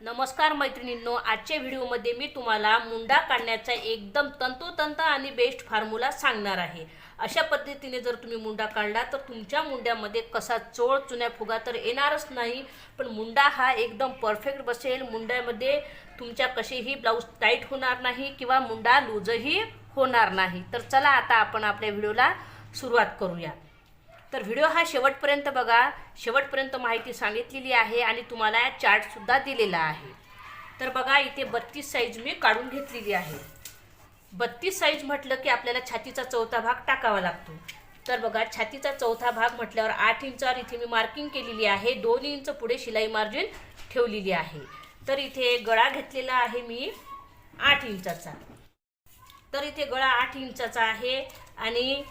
नमस्कार मैत्रिणींनो आजच्या व्हिडिओमध्ये मी तुम्हाला मुंडा काढण्याचा एकदम तंतोतंत आणि बेस्ट फॉर्म्युला सांगणार आहे. अशा पद्धतीने जर तुम्ही मुंडा काढला तर तुमच्या मुंड्यामध्ये कसा चोळ चुन्या फुगा तर येणारच नाही. पण मुंडा हा एकदम परफेक्ट बसेल. मुंड्यामध्ये तुमच्या कसेही ब्लाऊज टाईट होणार नाही किंवा मुंडा लूजही होणार नाही. तर चला आता आपण आपल्या व्हिडिओला सुरुवात करूया. तर व्हिडिओ हा शेवटपर्यंत बघा. शेवटपर्यंत माहिती सांगितलेली आहे आणि तुम्हाला चार्टसुद्धा दिलेला आहे. तर बघा इथे बत्तीस साईज मी काढून घेतलेली आहे. बत्तीस साईज म्हटलं की आपल्याला छातीचा चौथा भाग टाकावा लागतो. तर बघा छातीचा चौथा भाग म्हटल्यावर आठ इंचावर इथे मी मार्किंग केलेली आहे. दोन इंच पुढे शिलाई मार्जिन ठेवलेली आहे. तर इथे गळा घेतलेला आहे मी आठ इंचाचा तर इथे गळा आठ इंचाचा आहे आणि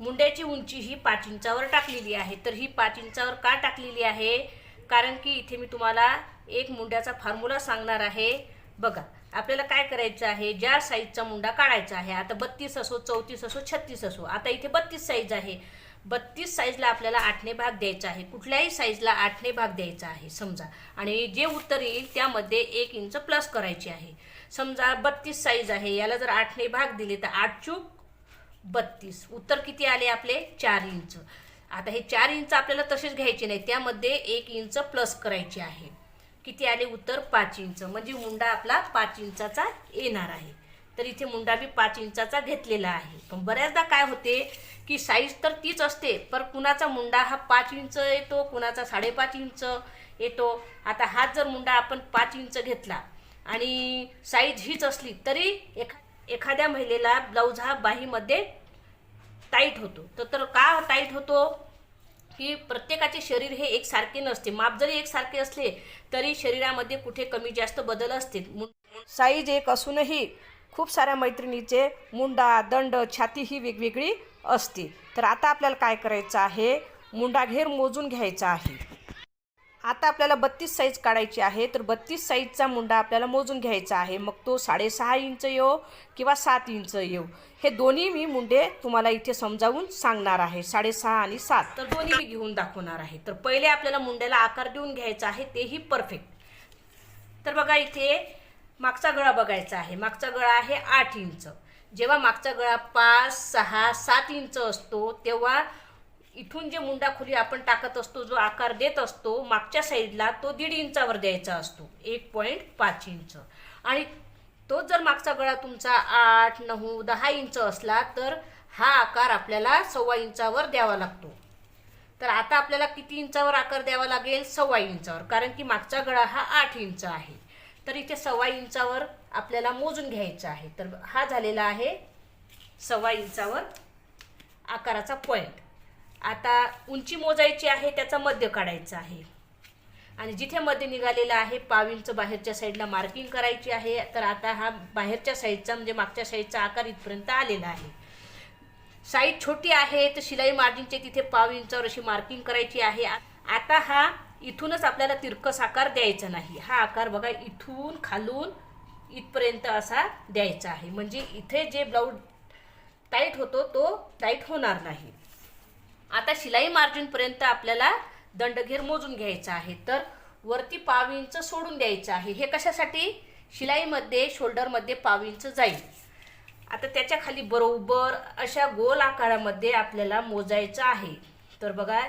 मुंड्याची उंची ही पाच इंचावर टाकलेली आहे. तर ही पाच इंचावर का टाकलेली आहे? कारण की इथे मी तुम्हाला एक मुंड्याचा फॉर्म्युला सांगणार आहे. बघा आपल्याला काय करायचं आहे? ज्या साईजचा मुंडा काढायचा आहे आता बत्तीस असो चौतीस असो छत्तीस असो आता इथे बत्तीस साईज आहे. बत्तीस साईजला आपल्याला आठने भाग द्यायचा आहे. कुठल्याही साईजला आठने भाग द्यायचा आहे समजा. आणि जे उत्तर येईल त्यामध्ये एक इंच प्लस करायची आहे. समजा बत्तीस साईज आहे याला जर आठने भाग दिले तर आठ चूक बत्तीस. उत्तर किती आले आपले? चार इंच. आता हे चार इंच आपल्याला तसेच घ्यायचे नाही त्यामध्ये एक इंच प्लस करायचे आहे. किती आले उत्तर? पाच इंच. म्हणजे मुंडा आपला पाच इंचाचा येणार आहे. तर इथे मुंडा मी पाच इंचाचा घेतलेला आहे. पण बऱ्याचदा काय होते की साईज तर तीच असते पण कुणाचा मुंडा हा पाच इंच येतो कुणाचा साडेपाच इंच येतो. आता हाच जर मुंडा आपण पाच इंच घेतला आणि साईज हीच असली तरी एखा एखाद्या महिलेला ब्लाऊज हा बाहीमध्ये टाईट होतो. तर तर का टाईट होतो? की प्रत्येकाचे शरीर हे एकसारखे नसते. माप जरी एकसारखे असले तरी शरीरामध्ये कुठे कमी जास्त बदल असतील. साईज एक असूनही खूप साऱ्या मैत्रिणीचे मुंडा दंड छाती ही वेगवेगळी असते तर आता आपल्याला काय करायचं आहे? मुंडा घेर मोजून घ्यायचा आहे. आता आपल्याला बत्तीस साईज काढायची आहे तर बत्तीस साईजचा मुंडा आपल्याला मोजून घ्यायचा आहे. मग तो साडेसहा इंच येऊ किंवा सात इंच येऊ हे दोन्ही मी मुंडे तुम्हाला इथे समजावून सांगणार आहे. साडेसहा आणि सात. तर दोन्ही मी घेऊन दाखवणार आहे. तर पहिले आपल्याला मुंड्याला आकार देऊन घ्यायचा आहे. तेही परफेक्ट तर बघा इथे मागचा गळा बघायचा आहे. मागचा गळा आहे आठ इंच. जेव्हा मागचा गळा पाच सहा सात इंच असतो तेव्हा इथून जे मुंडा खोली आपण टाकत असतो जो आकार देत असतो मागच्या साईडला तो दीड इंचावर द्यायचा असतो एक पॉईंट पाच इंच. आणि तो जर मागचा गळा तुमचा आठ नऊ दहा इंच असला तर हा आकार आपल्याला सव्वा इंचावर द्यावा लागतो. तर आता आपल्याला किती इंचावर आकार द्यावा लागेल? सव्वा इंचावर कारण की मागचा गळा हा आठ इंच आहे. तर इथे सव्वा इंचावर आपल्याला मोजून घ्यायचा आहे. तर हा झालेला आहे सव्वा इंचावर आकाराचा पॉईंट. आता उंची मोजायची आहे त्याचा मध्य काढायचा आहे. आणि जिथे मध्य निघालेला आहे पाव बाहेरच्या साईडला मार्किंग करायची आहे तर आता हा बाहेरच्या साईडचा म्हणजे मागच्या साईडचा आकार इथपर्यंत आलेला आहे. साईज छोटी आहे तर शिलाई मार्जिनचे तिथे पाव इंचावर अशी मार्किंग करायची आहे. आता हा इथूनच आपल्याला तिरकस आकार द्यायचा नाही. हा आकार बघा इथून खालून इथपर्यंत असा द्यायचा आहे. म्हणजे इथे जे ब्लाऊज टाईट होतो तो टाईट होणार नाही. आता शिलाई मार्जिनपर्यंत आपल्याला दंडघेर मोजून घ्यायचा आहे. तर वरती पाव इंच सोडून द्यायचं आहे. हे कशासाठी? शिलाईमध्ये शोल्डरमध्ये पाव इंच जाईल. आता त्याच्याखाली बरोबर अशा गोल आकारामध्ये आपल्याला मोजायचं आहे. तर बघा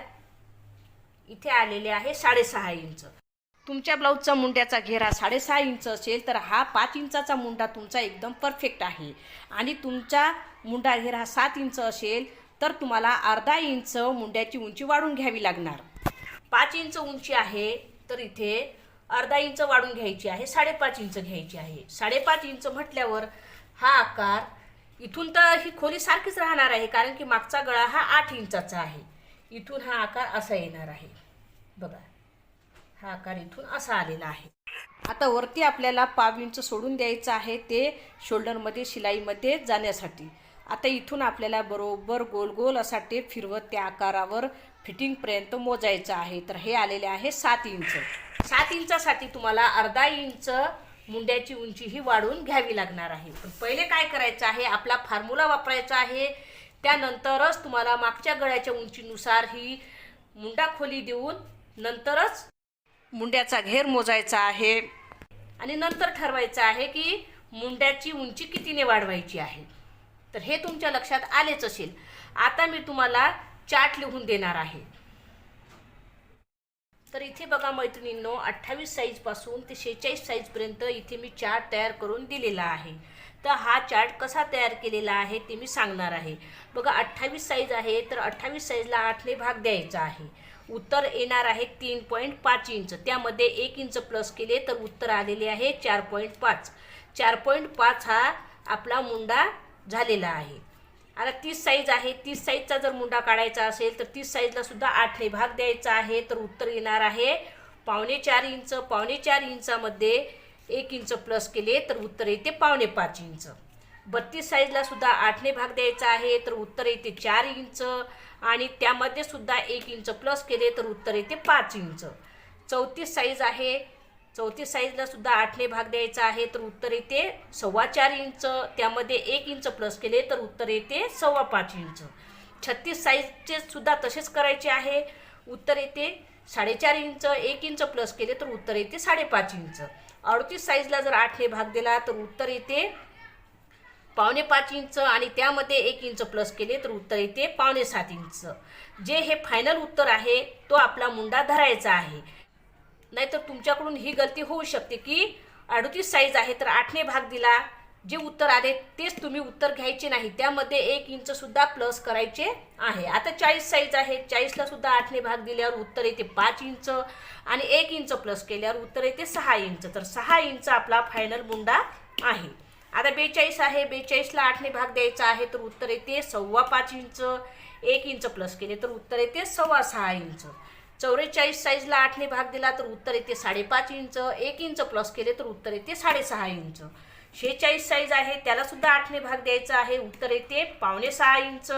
इथे आलेले आहे साडेसहा इंच. तुमच्या ब्लाऊजचा मुंड्याचा घेरा साडेसहा इंच असेल तर हा पाच इंचाचा मुंडा तुमचा एकदम परफेक्ट आहे. आणि तुमचा मुंडा घेरा हा सात इंच असेल तर तुम्हाला अर्धा इंच मुंड्याची उंची वाढून घ्यावी लागणार. पाच इंच उंची आहे तर इथे अर्धा इंच वाढून घ्यायची आहे साडेपाच इंच घ्यायची आहे. साडेपाच इंच म्हटल्यावर हा आकार इथून तर ही खोली सारखीच राहणार आहे कारण की मागचा गळा हा आठ इंचाचा आहे. इथून हा आकार असा येणार आहे. बघा हा आकार इथून असा आलेला आहे. आता वरती आपल्याला पाव इंच सोडून द्यायचं आहे ते शोल्डरमध्ये शिलाईमध्ये जाण्यासाठी. आता इथून आपल्याला बरोबर गोल गोल असा टेप फिरवत त्या आकारावर फिटिंगपर्यंत मोजायचं आहे. तर हे आलेले आहे सात इंच. सात इंचासाठी तुम्हाला अर्धा इंच मुंड्याची उंची ही वाढवून घ्यावी लागणार आहे. पण पहिले काय करायचं आहे? आपला फॉर्म्युला वापरायचा आहे. त्यानंतरच तुम्हाला मागच्या गळ्याच्या उंचीनुसार ही मुंडा खोली देऊन नंतरच मुंड्याचा घेर मोजायचा आहे. आणि नंतर ठरवायचं आहे की मुंड्याची उंची कितीने वाढवायची आहे? तर हे तुमच्या लक्षात आलेच असेल. आता मी तुम्हाला चार्ट लिहून देणार आहे. तर इथे बघा मैत्रिणींनो अठ्ठावीस साईजपासून ते शेहेचाळीस साईजपर्यंत इथे मी चार्ट तयार करून दिलेला आहे. तर हा चार्ट कसा तयार केलेला आहे ते मी सांगणार आहे. बघा अठ्ठावीस साईज आहे तर अठ्ठावीस साईजला आठने भाग द्यायचा आहे. उत्तर येणार आहे तीन पॉईंट पाच इंच. त्यामध्ये एक इंच प्लस केले तर उत्तर आलेले आहे चार पॉईंट पाच. चार पॉईंट पाच हा आपला मुंडा झालेला आहे. आता तीस साईज आहे. तीस साईजचा जर मुंडा काढायचा असेल तर तीस साईजला सुद्धा आठने भाग द्यायचा आहे. तर उत्तर येणार आहे पावणे चार इंच. पावणे चार इंचामध्ये एक इंच प्लस केले तर उत्तर येते पावणे पाच इंच. बत्तीस साईजला सुद्धा आठने भाग द्यायचा आहे तर उत्तर येते चार इंच. आणि त्यामध्ये सुद्धा एक इंच प्लस केले तर उत्तर येते पाच इंच. चौतीस साईज आहे चौतीस साईजला सुद्धा आठने भाग द्यायचा आहे तर उत्तर येते सव्वा चार इंच. त्यामध्ये एक इंच प्लस केले तर उत्तर येते सव्वा पाच इंच. छत्तीस साईजचे सुद्धा तसेच करायचे आहे. उत्तर येते साडेचार इंच. एक इंच प्लस केले तर उत्तर येते साडेपाच इंच. अडतीस साईजला जर आठने भाग दिला तर उत्तर येते पावणे पाच इंच. आणि त्यामध्ये एक इंच प्लस केले तर उत्तर येते पावणे सात इंच. जे हे फायनल उत्तर आहे तो आपला मुंडा धरायचा आहे. नाहीतर तुमच्याकडून ही गलती होऊ शकते की अडतीस साईज आहे तर आठने भाग दिला. जे उत्तर आले तेच तुम्ही उत्तर घ्यायचे नाही. त्यामध्ये एक इंच सुद्धा प्लस करायचे आहे. आता चाळीस साईज आहे चाळीसला सुद्धा आठने भाग दिल्यावर उत्तर येते पाच इंच आणि एक इंच प्लस केल्यावर उत्तर येते सहा इंच तर सहा इंच आपला फायनल मुंडा आहे. आता बेचाळीस आहे बेचाळीसला आठने भाग द्यायचा आहे तर उत्तर येते सव्वा पाच इंच एक इंच प्लस केले तर उत्तर येते सव्वा सहा इंच चौवेचाळीस साईजला आठने भाग दिला तर उत्तर येते साडेपाच इंच एक इंच प्लस केले तर उत्तर येते साडेसहा इंच. शेहेचाळीस साईज आहे त्यालासुद्धा आठने भाग द्यायचा आहे उत्तर येते पावणे सहा इंच.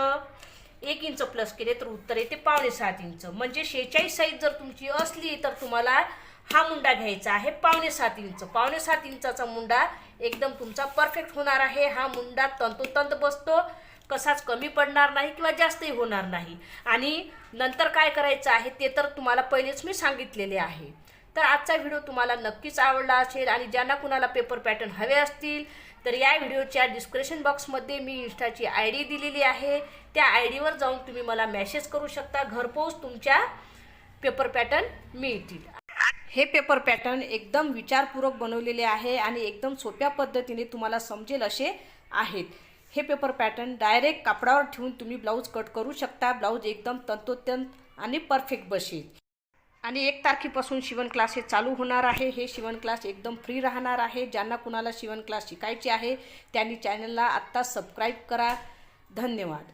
एक इंच प्लस केले तर उत्तर येते पावणे सात इंच. म्हणजे शेहेचाळीस साईज जर तुमची असली तर तुम्हाला हा मुंडा घ्यायचा आहे पावणे सात इंच. पावणे सात इंचाचा मुंडा एकदम तुमचा परफेक्ट होणार आहे. हा मुंडा तंतोतंत बसतो. कसाच कमी पडणार नाही किंवा जास्तही होणार नाही. आणि नंतर काय करायचं आहे ते तर तुम्हाला पहिलेच मी सांगितलेले आहे. तर आजचा व्हिडिओ तुम्हाला नक्कीच आवडला असेल आणि ज्यांना कुणाला पेपर पॅटर्न हवे असतील तर या व्हिडिओच्या डिस्क्रिप्शन बॉक्समध्ये मी इन्स्टाची आय डी दिलेली आहे. त्या आय डीवर जाऊन तुम्ही मला मेसेज करू शकता. घरपोच तुमच्या पेपर पॅटर्न मिळतील. हे पेपर पॅटर्न एकदम विचारपूर्वक बनवलेले आहे आणि एकदम सोप्या पद्धतीने तुम्हाला समजेल असे आहेत. हे पेपर पॅटर्न डायरेक्ट कापडावर ठेवून तुम्ही ब्लाऊज कट करू शकता. ब्लाऊज एकदम तंतोतंत आणि परफेक्ट बसेल. आणि एक तारखेपासून शिवण क्लास हे चालू होणार आहे. हे शिवण क्लास एकदम फ्री राहणार आहे. ज्यांना कुणाला शिवण क्लास शिकायचे आहे त्यांनी चॅनलला आत्ता सबस्क्राईब करा. धन्यवाद.